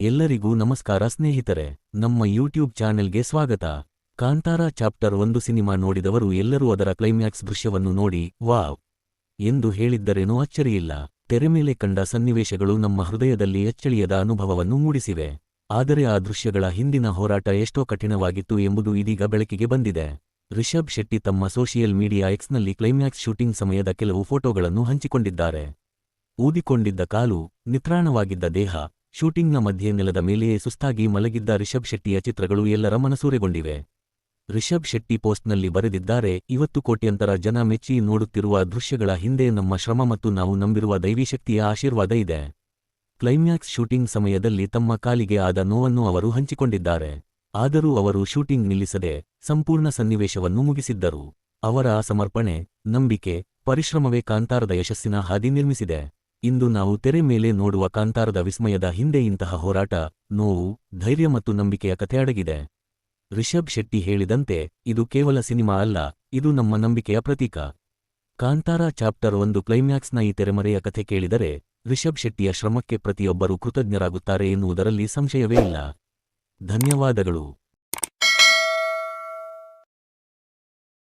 ಎಲ್ಲರಿಗೂ ನಮಸ್ಕಾರ ಸ್ನೇಹಿತರೆ, ನಮ್ಮ ಯೂಟ್ಯೂಬ್ ಚಾನೆಲ್ಗೆ ಸ್ವಾಗತ. ಕಾಂತಾರ ಚಾಪ್ಟರ್ ಒಂದು ಸಿನಿಮಾ ನೋಡಿದವರು ಎಲ್ಲರೂ ಅದರ ಕ್ಲೈಮ್ಯಾಕ್ಸ್ ದೃಶ್ಯವನ್ನು ನೋಡಿ, ವಾವ್! ಎಂದು ಹೇಳಿದ್ದರೇನೂ ಅಚ್ಚರಿಯಿಲ್ಲ ತೆರೆಮೇಲೆ ಕಂಡ ಸನ್ನಿವೇಶಗಳು ನಮ್ಮ ಹೃದಯದಲ್ಲಿ ಅಚ್ಚಳಿಯದ ಅನುಭವವನ್ನು ಮೂಡಿಸಿವೆ. ಆದರೆ ಆ ದೃಶ್ಯಗಳ ಹಿಂದಿನ ಹೋರಾಟ ಎಷ್ಟೋ ಕಠಿಣವಾಗಿತ್ತು ಎಂಬುದು ಇದೀಗ ಬೆಳಕಿಗೆ ಬಂದಿದೆ. ರಿಷಬ್ ಶೆಟ್ಟಿ ತಮ್ಮ ಸೋಷಿಯಲ್ ಮೀಡಿಯಾ ಎಕ್ಸ್ನಲ್ಲಿ ಕ್ಲೈಮ್ಯಾಕ್ಸ್ ಶೂಟಿಂಗ್ ಸಮಯದ ಕೆಲವು ಫೋಟೋಗಳನ್ನು ಹಂಚಿಕೊಂಡಿದ್ದಾರೆ. ಊದಿಕೊಂಡಿದ್ದ ಕಾಲು, ನಿತ್ರಾಣವಾಗಿದ್ದ ದೇಹ ಶೂಟಿಂಗ್ನ ಮಧ್ಯೆ ನೆಲದ ಮೇಲೆಯೇ ಸುಸ್ತಾಗಿ ಮಲಗಿದ್ದ ರಿಷಬ್ ಶೆಟ್ಟಿಯ ಚಿತ್ರಗಳು ಎಲ್ಲರ ಮನಸೂರೆಗೊಂಡಿವೆ. ರಿಷಬ್ ಶೆಟ್ಟಿ ಪೋಸ್ಟ್ನಲ್ಲಿ ಬರೆದಿದ್ದಾರೆ, ಇವತ್ತು ಕೋಟ್ಯಂತರ ಜನ ಮೆಚ್ಚಿ ನೋಡುತ್ತಿರುವ ದೃಶ್ಯಗಳ ಹಿಂದೆ ನಮ್ಮ ಶ್ರಮ ಮತ್ತು ನಾವು ನಂಬಿರುವ ದೈವಿಶಕ್ತಿಯ ಆಶೀರ್ವಾದ ಇದೆ. ಕ್ಲೈಮ್ಯಾಕ್ಸ್ ಶೂಟಿಂಗ್ ಸಮಯದಲ್ಲಿ ತಮ್ಮ ಕಾಲಿಗೆ ಆದ ನೋವನ್ನು ಅವರು ಹಂಚಿಕೊಂಡಿದ್ದಾರೆ. ಆದರೂ ಅವರು ಶೂಟಿಂಗ್ ನಿಲ್ಲಿಸದೆ ಸಂಪೂರ್ಣ ಸನ್ನಿವೇಶವನ್ನು ಮುಗಿಸಿದ್ದರು. ಅವರ ಸಮರ್ಪಣೆ ನಂಬಿಕೆ, ಪರಿಶ್ರಮವೇ ಕಾಂತಾರದ ಯಶಸ್ಸಿನ ಹಾದಿ ನಿರ್ಮಿಸಿದೆ. ಇಂದು ನಾವು ತೆರೆ ಮೇಲೆ ನೋಡುವ ಕಾಂತಾರದ ವಿಸ್ಮಯದ ಹಿಂದೆ ಇಂತಹ ಹೋರಾಟ, ನೋವು, ಧೈರ್ಯ ಮತ್ತು ನಂಬಿಕೆಯ ಕಥೆ ಅಡಗಿದೆ. ರಿಷಬ್ ಶೆಟ್ಟಿ ಹೇಳಿದಂತೆ, ಇದು ಕೇವಲ ಸಿನಿಮಾ ಅಲ್ಲ, ಇದು ನಮ್ಮ ನಂಬಿಕೆಯ ಪ್ರತೀಕ. ಕಾಂತಾರ ಚಾಪ್ಟರ್ ಒಂದು ಕ್ಲೈಮ್ಯಾಕ್ಸ್ನ ಈ ತೆರೆಮರೆಯ ಕಥೆ ಕೇಳಿದರೆ ರಿಷಬ್ ಶೆಟ್ಟಿಯ ಶ್ರಮಕ್ಕೆ ಪ್ರತಿಯೊಬ್ಬರೂ ಕೃತಜ್ಞರಾಗುತ್ತಾರೆ ಎನ್ನುವುದರಲ್ಲಿ ಸಂಶಯವೇ ಇಲ್ಲ. ಧನ್ಯವಾದಗಳು.